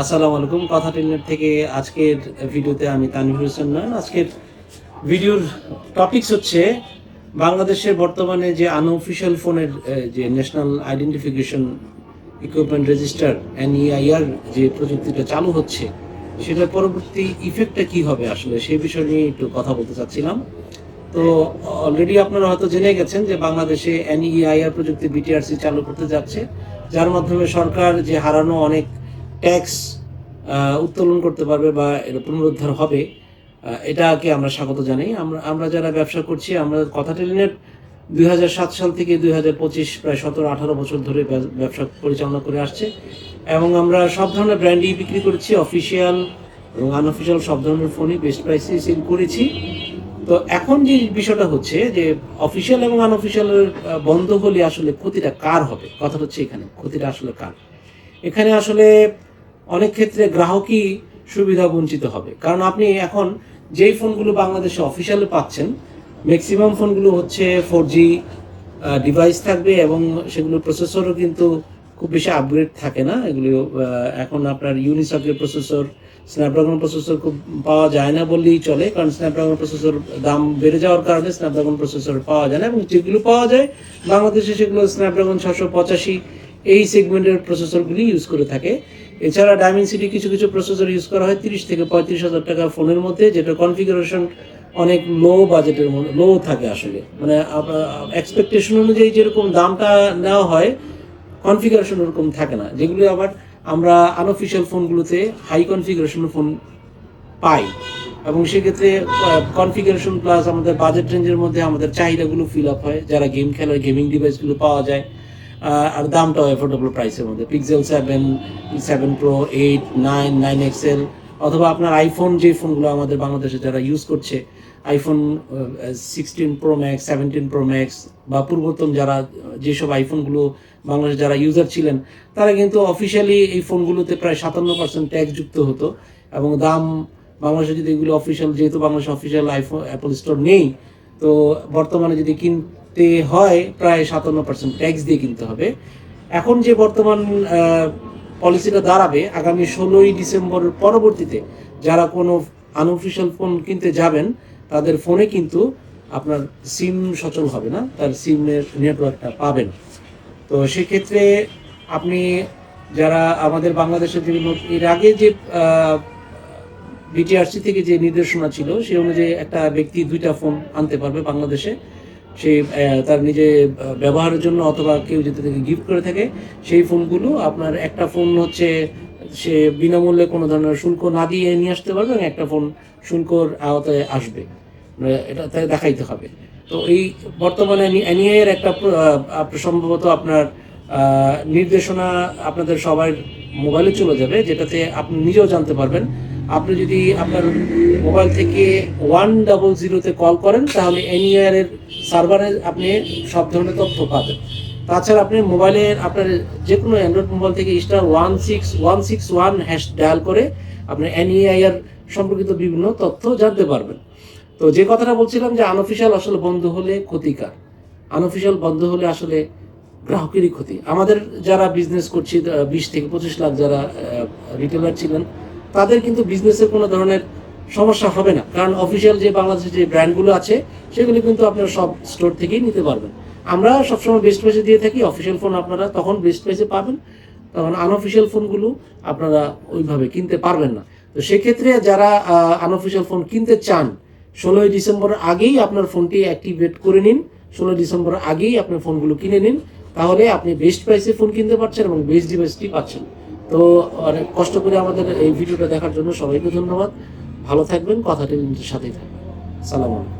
আসসালামু আলাইকুম। কথা টেলনেট থেকে আজকের ভিডিওতে আমি তানভীর হোসেন নয়ন। আজকের ভিডিওর টপিকস হচ্ছে বাংলাদেশের বর্তমানে যে আনঅফিসিয়াল ফোনের যে national identification equipment register NEIR যে প্রযুক্তিটা চালু হচ্ছে, সেটার পরবর্তী ইফেক্টটা কি হবে আসলে? সেই বিষয় নিয়ে একটু কথা বলতে চাচ্ছিলাম। তো অলরেডি আপনারা হয়তো জেনে গেছেন যে বাংলাদেশে এনইআইআর প্রযুক্তি বিটিআরসি চালু করতে যাচ্ছে, যার মাধ্যমে সরকার যে হারানো অনেক ট্যাক্স উত্তোলন করতে পারবে বা পুনরুদ্ধার হবে এটাকে আমরা স্বাগত জানাই। আমরা আমরা যারা ব্যবসা করছি, আমরা কথা টেলিনেট দুই হাজার সাত সাল থেকে দুই হাজার পঁচিশ প্রায় সতেরো, আঠারো বছর ধরে ব্যব- ব্যবসা পরিচালনা করে আসছে এবং আমরা সব ধরনের ব্র্যান্ডই বিক্রি করেছি অফিসিয়াল এবং আনঅফিসিয়াল সব ধরনের ফোনই বেস্ট প্রাইসে সেল করেছি। তো এখন যে বিষয়টা হচ্ছে যে অফিসিয়াল এবং আনঅফিসিয়াল বন্ধ হলে আসলে ক্ষতিটা কার হবে? কথা হচ্ছে এখানে, ক্ষতিটা আসলে কার? এখানে আসলে অনেক ক্ষেত্রে গ্রাহকই সুবিধা বঞ্চিত হবে। কারণ আপনি এখন যেই ফোনগুলো বাংলাদেশে অফিসিয়ালে পাচ্ছেন ম্যাক্সিমাম ফোনগুলো হচ্ছে ফোর জি ডিভাইস থাকবে এবং সেগুলোর প্রসেসরও কিন্তু খুব বেশি আপগ্রেড থাকে না। এগুলো এখন আপনার ইউনিসকের প্রসেসর স্ন্যাপড্রাগন প্রসেসর খুব পাওয়া যায় না বললেই চলে, কারণ স্ন্যাপড্রাগন প্রসেসর দাম বেড়ে যাওয়ার কারণে স্ন্যাপড্রাগন প্রসেসর পাওয়া যায় না এবং যেগুলো পাওয়া যায়, বাংলাদেশে সেগুলো স্ন্যাপড্রাগন ছশো পঁচাশি এই সেগমেন্টের প্রসেসরগুলি ইউজ করে থাকে। এছাড়া ডায়মেনসিটি কিছু কিছু প্রসেসর ইউজ করা হয়, তিরিশ থেকে পঁয়ত্রিশ হাজার টাকা ফোনের মধ্যে, যেটা কনফিগারেশন অনেক লো বাজেটের লো থাকে আসলে। মানে এক্সপেকটেশন অনুযায়ী যেরকম দামটা নেওয়া হয় কনফিগারেশন ওরকম থাকে না। যেগুলো আবার আমরা আনঅফিসিয়াল ফোনগুলোতে হাই কনফিগারেশন ফোন পাই। এবং সেক্ষেত্রে কনফিগারেশন প্লাস আমাদের বাজেট রেঞ্জের মধ্যে আমাদের চাহিদাগুলো ফিল আপ হয়, যারা গেম খেলার গেমিং ডিভাইসগুলো পাওয়া যায়। আর দামটাও অ্যাফোর্ডেবল প্রাইসের মধ্যে। Pixel seven seven pro eight nine nine XL অথবা আপনার আইফোন যে ফোনগুলো আমাদের বাংলাদেশে যারা ইউজ করছে iPhone sixteen pro max seventeen pro max বা পূর্বতন যারা, যেসব আইফোনগুলো বাংলাদেশে যারা ইউজার ছিলেন, তারা কিন্তু অফিসিয়ালি এই ফোনগুলোতে প্রায় সাতান্ন পার্সেন্ট ট্যাক্স যুক্ত হতো। এবং দাম বাংলাদেশে যদি এগুলো অফিসিয়াল যেহেতু Bangladesh official iPhone Apple store নেই, তো বর্তমানে যদি কিনতে হয় প্রায় সাতান্ন পার্সেন্ট ট্যাক্স দিয়ে কিনতে হবে। এখন যে বর্তমান পলিসিটা দাঁড়াবে, আগামী ষোলোই ডিসেম্বরের পরবর্তীতে যারা কোনো আনঅফিসিয়াল ফোন কিনতে যাবেন, তাদের ফোনে কিন্তু আপনার সিম সচল হবে না, তার সিমের নেটওয়ার্কটা পাবেন। তো সেক্ষেত্রে আপনি যারা আমাদের বাংলাদেশের নত- এর আগে যে বিটিআরসি থেকে যে নির্দেশনা ছিল সেই অনুযায়ী একটা ব্যক্তি দুইটা ফোন আনতে পারবে বাংলাদেশে। সে তার নিজে ব্যবহারের জন্য অথবা কেউ যদি তাকে গিফট করে থাকে, সেই ফোনগুলো আপনার একটা ফোন হচ্ছে, সে বিনামূল্যে কোনো ধরনের শুল্ক না দিয়ে নিয়ে আসতে পারবে এবং একটা ফোন শুল্কর আওতায় আসবে। মানে এটা তাই দেখাইতে হবে। তো এই বর্তমানে এনইআই এর একটা সম্ভবত আপনার নির্দেশনা আপনাদের সবার মোবাইলে চলে যাবে, যেটাতে আপনি নিজেও জানতে পারবেন। আপনি যদি আপনার মোবাইল থেকে ওয়ান ডাবল জিরোতে কল করেন, তাহলে এনইআর এর সার্ভারে আপনি সব ধরনের তথ্য পাবেন। তাছাড়া আপনি মোবাইলের আপনার যে কোনো অ্যান্ড্রয়েড মোবাইল থেকে star one six one six one hash dial করে আপনি এনইআইআর সম্পর্কিত বিভিন্ন তথ্য জানতে পারবেন। তো যে কথাটা বলছিলাম যে আনঅফিসিয়াল আসলে বন্ধ হলে ক্ষতিকার। আনঅফিসিয়াল বন্ধ হলে আসলে গ্রাহকেরই ক্ষতি। আমাদের যারা বিজনেস করছি বিশ থেকে পঁচিশ লাখ যারা রিটেলার ছিলেন, তাদের কিন্তু বিজনেসের কোনো ধরনের সমস্যা হবে না। কারণ অফিসিয়াল যে বাংলাদেশের যে ব্র্যান্ডগুলো আছে, সেগুলি কিন্তু আপনারা সব স্টোর থেকেই নিতে পারবেন। আমরা সবসময় বেস্ট প্রাইসে দিয়ে থাকি অফিসিয়াল ফোন আপনারা তখন বেস্ট প্রাইসে পাবেন। তখন আনঅফিসিয়াল ফোনগুলো আপনারা ওইভাবে কিনতে পারবেন না। তো সেক্ষেত্রে যারা আনঅফিসিয়াল ফোন কিনতে চান, ষোলোই ডিসেম্বর আগেই আপনার ফোনটি অ্যাক্টিভেট করে নিন। ষোলোই ডিসেম্বর আগেই আপনার ফোনগুলো কিনে নিন। তাহলে আপনি বেস্ট প্রাইসে ফোন কিনতে পারছেন এবং বেস্ট ডিভাইসটি পাচ্ছেন। তো, অনেক কষ্ট করে আমাদের এই ভিডিওটা দেখার জন্য সবাইকে ধন্যবাদ। ভালো থাকবেন কথাটি সাথেই থাকবেন। সালাম আলাইকুম।